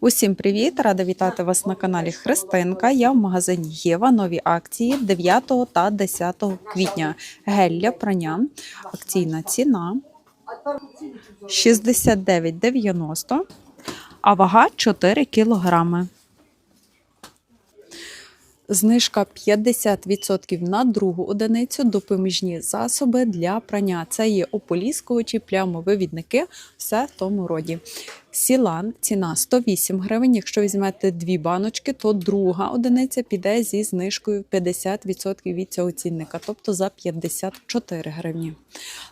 Усім привіт! Рада вітати вас на каналі Христинка. Я в магазині Єва. Нові акції 9 та 10 квітня. Гель для прання. Акційна ціна 69,90, а вага 4 кілограми. Знижка 50% на другу одиницю допоміжні засоби для прання. Це є ополіскувачі, плямовивідники, все в тому роді. Сілан ціна 108 гривень. Якщо візьмете дві баночки, то друга одиниця піде зі знижкою 50% від цього цінника, тобто за 54 гривні.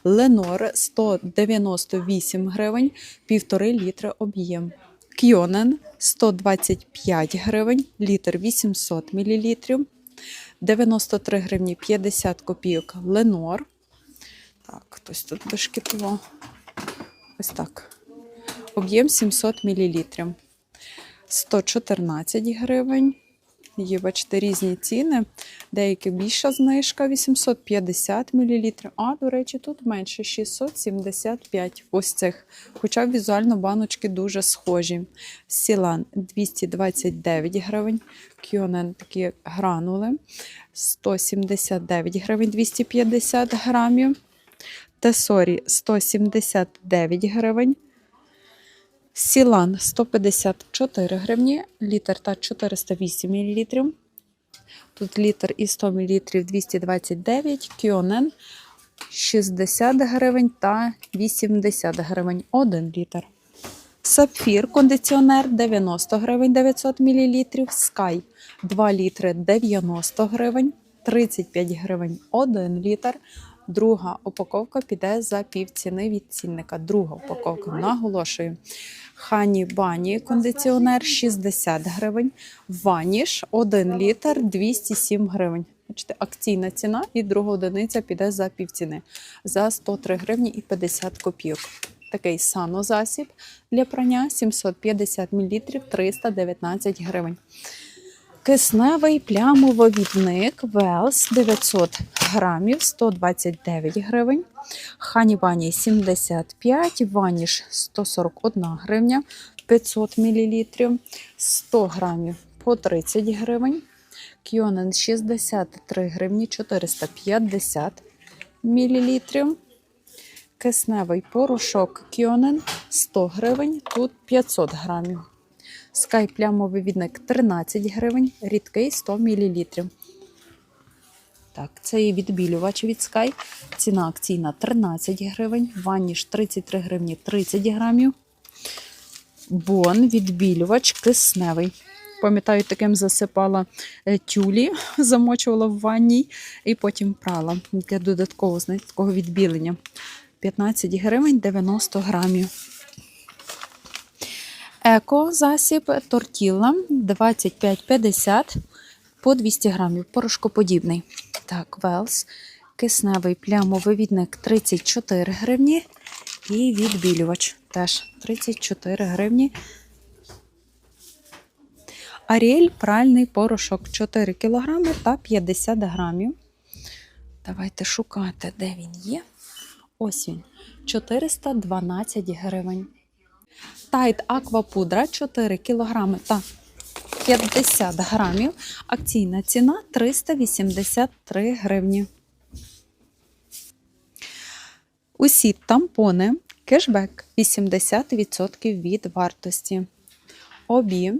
Ленор 198 гривень, півтори літри об'єм. Кьонен 125 гривень, літр 800 мл, 93 гривні 50 копійок Ленор. Так, хтось тут дошкітував. Ось так. Об'єм 700 мл. 114 гривень. Є, бачите, різні ціни. Деякі більша знижка 850 мл. А, до речі, тут менше 675 ось цих. Хоча візуально баночки дуже схожі. Сілан 229 гривень. Кьонен такі гранули 179 гривень 250 грамів. Тесорі 179 гривень. Сілан 154 гривні, літр та 408 мл. Тут літр і 100 мл 229, кіонен 60 гривень та 80 гривень 1 літр. Сапфір кондиціонер 90 гривень 900 мл. Скай 2 літри 90 гривень, 35 гривень 1 літр. Друга упаковка піде за півціни від цінника. Друга упаковка, наголошую. Хані Бані кондиціонер 60 гривень. Ваніш 1 літр 207 гривень. Бачите, акційна ціна і друга одиниця піде за півціни за 103 гривні і 50 копійок. Такий санозасіб для прання 750 мл 319 гривень. Кисневий плямововідник Велс 900 грамів 129 гривень. Хані Бані 75, Ваніш 141 гривня 500 мл, 100 грамів по 30 гривень. Кьонен 63 гривні 450 мл. Кисневий порошок Кьонен 100 гривень, тут 500 грамів. Скай плямовий відник 13 гривень, рідкий 100 мл. Так, це є відбілювач від Sky. Ціна акційна 13 гривень. Ваніш 33 гривні 30 грамів. Бон відбілювач кисневий. Пам'ятаю, таким засипала е, тюлі, замочувала в ванній і потім прала. Для додаткового знаєте, відбілення. 15 гривень 90 грамів. Еко засіб тортіла 25,50 по 200 грамів. Порошкоподібний. Так, Велс. Кисневий плямовивідник 34 гривні. І відбілювач теж 34 гривні. Аріель пральний порошок 4 кг та 50 грамів. Давайте шукати, де він є. Ось він. 412 гривень. Тайт аквапудра 4 кг та 50 грамів. Акційна ціна 383 гривні. Усі тампони кешбек 80% від вартості. Обі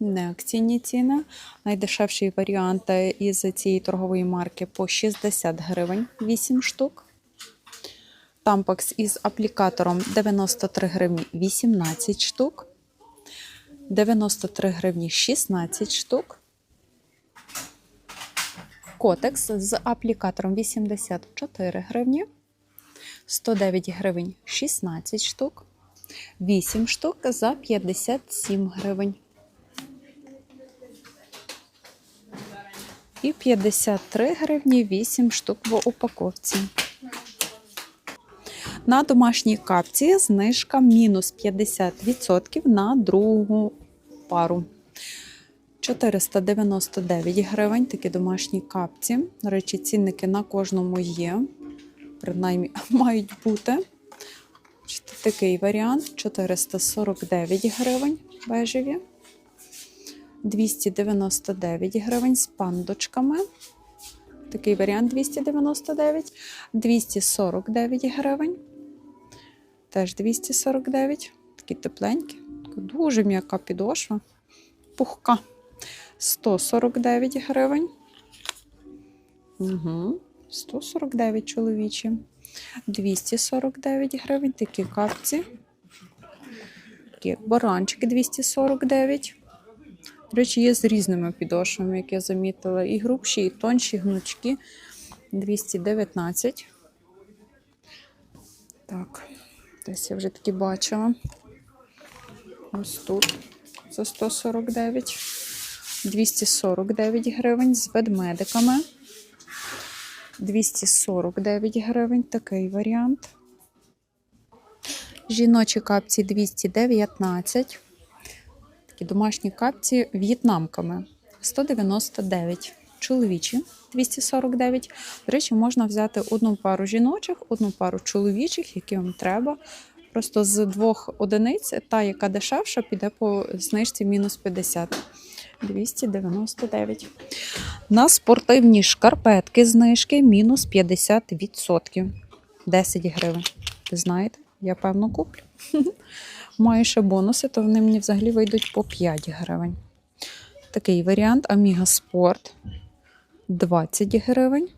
неакційні ціни. Найдешевший варіант із цієї торгової марки по 60 гривень 8 штук. Тампакс із аплікатором 93 гривні 18 штук. 93 гривні 16 штук. Котекс з аплікатором 84 гривні. 109 гривень 16 штук. 8 штук за 57 гривень. І 53 гривні 8 штук в упаковці. На домашній капці знижка мінус 50% на другу пару. 499 гривень такі домашні капці. До речі, цінники на кожному є. Принаймні, мають бути. Такий варіант 449 гривень. бежеві. 299 гривень з пандочками. Такий варіант 299. 249 гривень. Теж 249. Такі тепленькі. Дуже м'яка підошва. Пухка. 149 гривень. Угу. 149 чоловічі. 249 гривень. Такі капці. Такі баранчики 249. До речі, є з різними підошвами, як я замітила. І грубші, і тонші, гнучки. 219. Так, десь я вже такі бачила. Ось тут за 149. 249 гривень з ведмедиками. 249 гривень такий варіант. Жіночі капці 219. Такі домашні капці в'єтнамками 199. Чоловічі 249. До речі, можна взяти одну пару жіночих, одну пару чоловічих, які вам треба. Просто з двох одиниць, та, яка дешевша, піде по знижці мінус 50. 299. На спортивні шкарпетки знижки мінус 50%. 10 гривень. Ви знаєте, я певно куплю. Маю ще бонуси, то вони мені взагалі вийдуть по 5 гривень. Такий варіант Amiga Sport 20 гривень.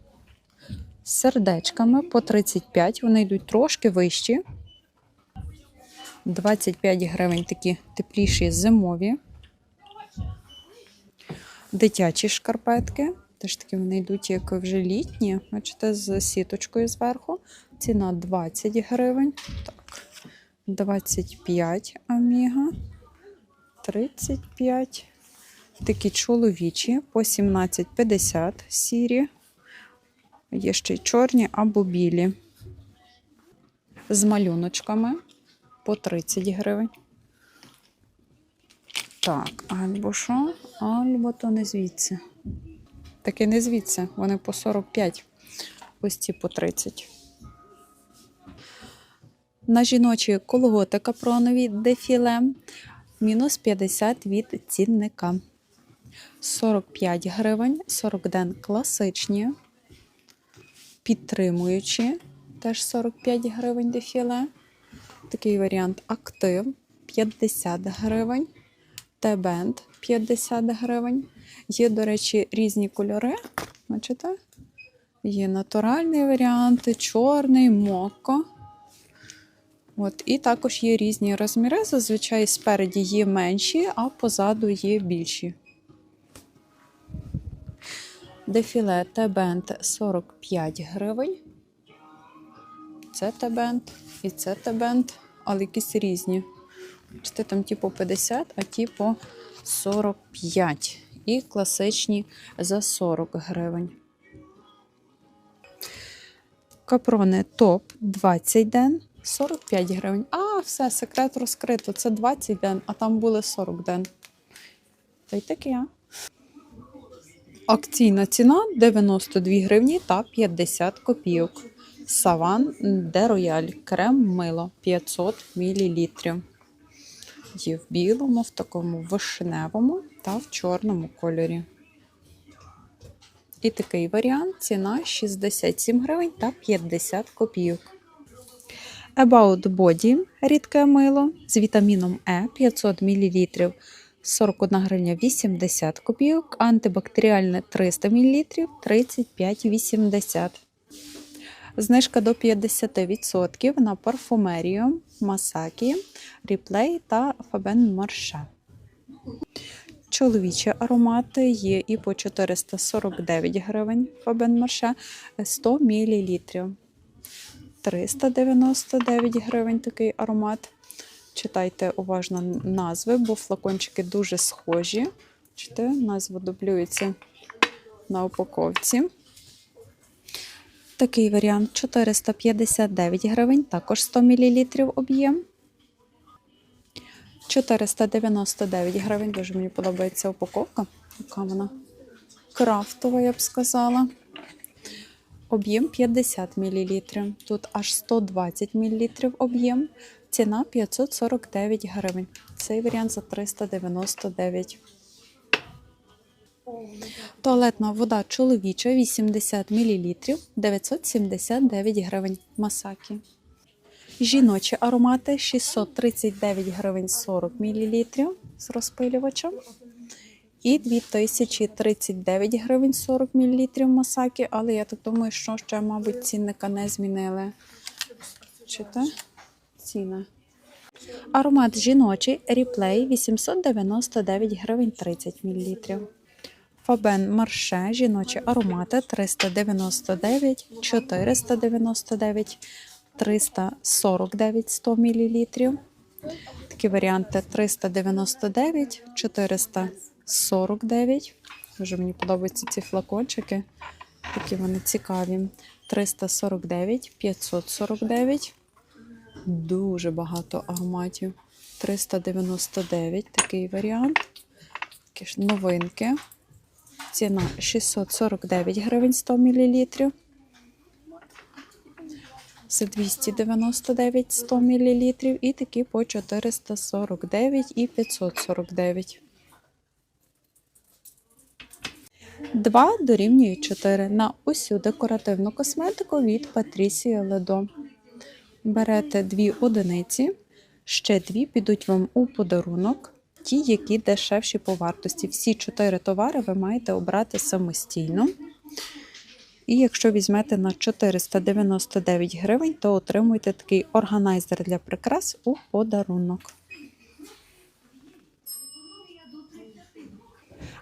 З сердечками по 35. Вони йдуть трошки вищі. 25 гривень такі тепліші зимові. Дитячі шкарпетки. Теж такі вони йдуть, як вже літні. Бачите, з сіточкою зверху. Ціна 20 гривень. Так, 25 аміга. 35. Такі чоловічі по 17,50 сірі. Є ще й чорні або білі. З малюночками по 30 гривень. Так, альбо що? Альбо то не звідси. Таки не звідси. Вони по 45. Ось ці по 30. На жіночі колготи капронові дефіле. Мінус 50 від цінника. 45 гривень, 40 ден класичні. Підтримуючі. Теж 45 гривень дефіле. Такий варіант актив 50 гривень. Т-бенд 50 гривень. Є, до речі, різні кольори. Бачите? Є натуральний варіант, чорний, моко. От, і також є різні розміри. Зазвичай спереді є менші, а позаду є більші. Дефіле Т-бенд 45 гривень. Це Т-бенд і це Т-бенд, але якісь різні. Бачите, там ті по 50, а ті по 45. І класичні за 40 гривень. Капрони топ 20 ден, 45 гривень. А, все, секрет розкрито. Це 20 ден, а там були 40 ден. Та й таке. Акційна ціна 92 гривні та 50 копійок. Саван де Рояль крем мило 500 мл. Є в білому, в такому вишневому та в чорному кольорі. І такий варіант ціна 67 гривень та 50 копійок. About Body рідке мило з вітаміном Е 500 мл 41 гривня 80 копійок, антибактеріальне 300 мл 35,80. Знижка до 50% на парфумерію, масакі, ріплей та фабен марше. Чоловічі аромати є і по 449 гривень фабен марше 100 мл. 399 гривень такий аромат. Читайте уважно назви, бо флакончики дуже схожі. Чите, назва дублюється на упаковці. Такий варіант 459 гривень, також 100 мл об'єм. 499 гривень. Дуже мені подобається упаковка. Яка вона крафтова, я б сказала. Об'єм 50 мл. Тут аж 120 мл об'єм. Ціна 549 гривень. Цей варіант за 399. Туалетна вода чоловіча 80 мл 979 гривень. Масакі. Жіночі аромати 639 гривень 40 мл з розпилювачем. І 2039 гривень 40 мл масаки, але я так думаю, що ще, мабуть, цінника не змінили. Чи те? Ціна. Аромат жіночий Replay 899 гривень 30 мл. Фабен Марше жіночі аромати 399, 499, 349 100 мл. Такі варіанти 399, 449. Дуже мені подобаються ці флакончики. Такі вони цікаві. 349, 549. Дуже багато ароматів. 399 такий варіант. Такі ж новинки. Ціна 649 гривень 100 мл. Це 299 100 мл. І такі по 449 і 549. 2 дорівнює 4 на усю декоративну косметику від Патрісія Ледо. Берете дві одиниці, ще дві підуть вам у подарунок, ті, які дешевші по вартості. Всі чотири товари ви маєте обрати самостійно. І якщо візьмете на 499 гривень, то отримуєте такий органайзер для прикрас у подарунок.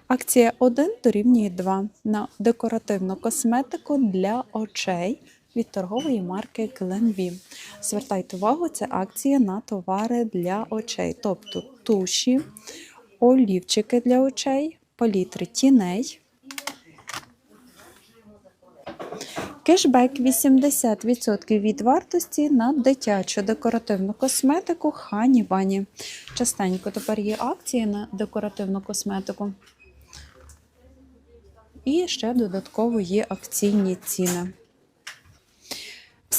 Акція 1 дорівнює 2 на декоративну косметику для очей від торгової марки Glenvie. Звертайте увагу, це акція на товари для очей, тобто туші, олівчики для очей, палітри тіней. Кешбек 80% від вартості на дитячу декоративну косметику Хані Вані. Частенько тепер є акції на декоративну косметику. І ще додатково є акційні ціни.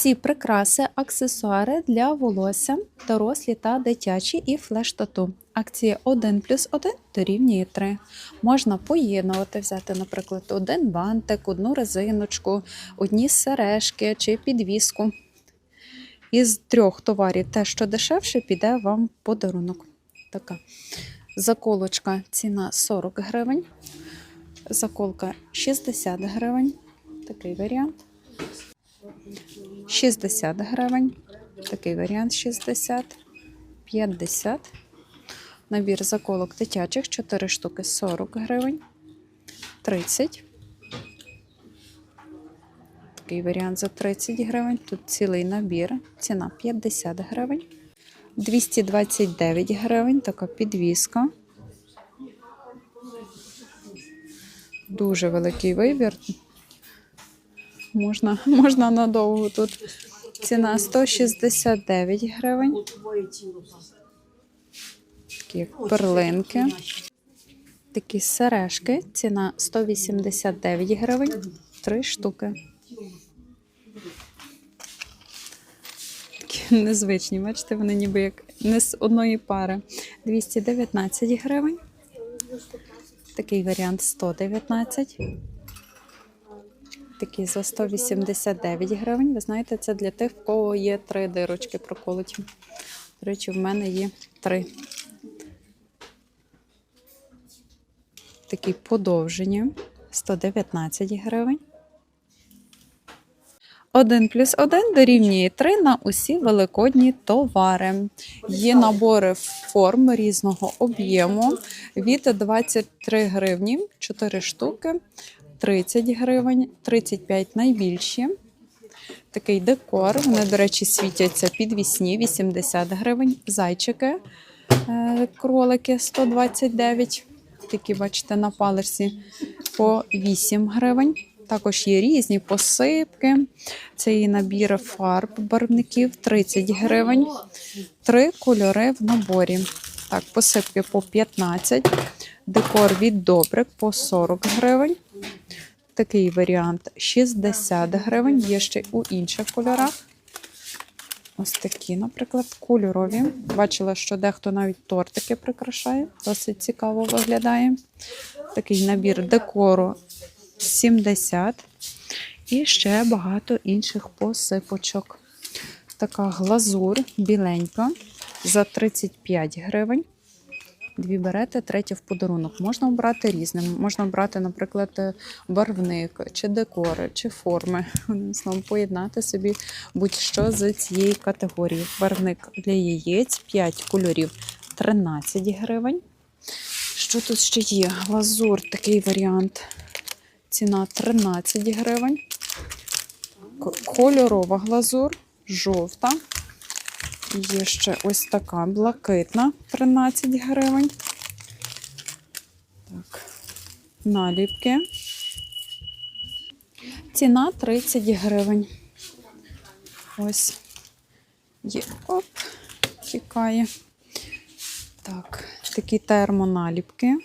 Всі прикраси, аксесуари для волосся, дорослі та дитячі і флеш-тату. Акція 1 плюс 1 дорівнює 3. Можна поєднувати, взяти, наприклад, один бантик, одну резиночку, одні сережки чи підвіску. Із трьох товарів те, що дешевше, піде вам подарунок. Така заколочка ціна 40 гривень. Заколка 60 гривень. Такий варіант. 60 гривень. Такий варіант 60, 50. Набір заколок дитячих 4 штуки 40 гривень. 30. Такий варіант за 30 гривень. Тут цілий набір. Ціна 50 гривень. 229 гривень. Така підвіска. Дуже великий вибір. Можна, можна надовго тут. Ціна 169 гривень. Такі перлинки. Такі сережки. Ціна 189 гривень. Три штуки. Такі незвичні, бачите, вони ніби як не з одної пари. 219 гривень. Такий варіант 119. Такі за 189 гривень. Ви знаєте, це для тих, в кого є три дирочки проколоті. До речі, в мене є три. Такі подовжені 119 гривень. 1 плюс 1 дорівнює 3 на усі великодні товари. Є набори форм різного об'єму від 23 гривні, 4 штуки, 30 гривень, 35 найбільші. Такий декор. Вони, до речі, світяться підвісні 80 гривень. Зайчики, е, кролики 129. Такі, бачите, на палерсі по 8 гривень. Також є різні посипки. Це і набір фарб барвників 30 гривень. Три кольори в наборі. Так, посипки по 15, декор від добрик по 40 гривень. Такий варіант 60 гривень. Є ще у інших кольорах. Ось такі, наприклад, кольорові. Бачила, що дехто навіть тортики прикрашає. Досить цікаво виглядає. Такий набір декору 70. І ще багато інших посипочок. Така глазур біленька за 35 гривень. Дві берете, третє в подарунок. Можна обрати різним. Можна обрати, наприклад, е, барвник, чи декори, чи форми. Словом, поєднати собі будь-що з цієї категорії. Барвник для яєць 5 кольорів 13 гривень. Що тут ще є? Глазур, такий варіант. Ціна 13 гривень. Кольорова глазур, жовта. Є ще ось така блакитна 13 гривень. Так, наліпки. Ціна 30 гривень. Ось. Є. Оп, тікає. Так, такі термоналіпки.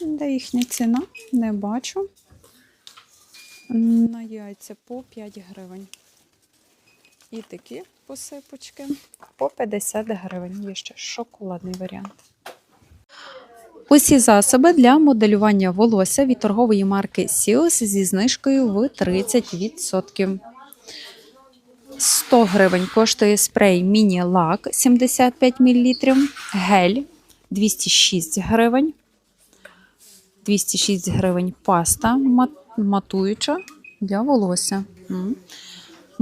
Де їхня ціна? Не бачу. На яйця по 5 гривень. І такі посипочки по 50 гривень. Є ще шоколадний варіант. Усі засоби для моделювання волосся від торгової марки Сіос зі знижкою в 30%. 100 гривень коштує спрей міні-лак 75 мл, гель 206 гривень. 206 гривень паста матуюча для волосся.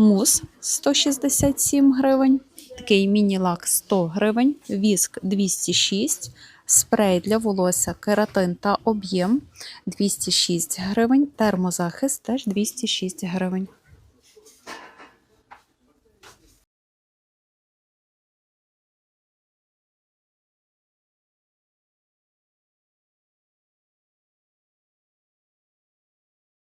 Мус 167 гривень, такий міні-лак 100 гривень, віск 206, спрей для волосся, кератин та об'єм 206 гривень, термозахист теж 206 гривень.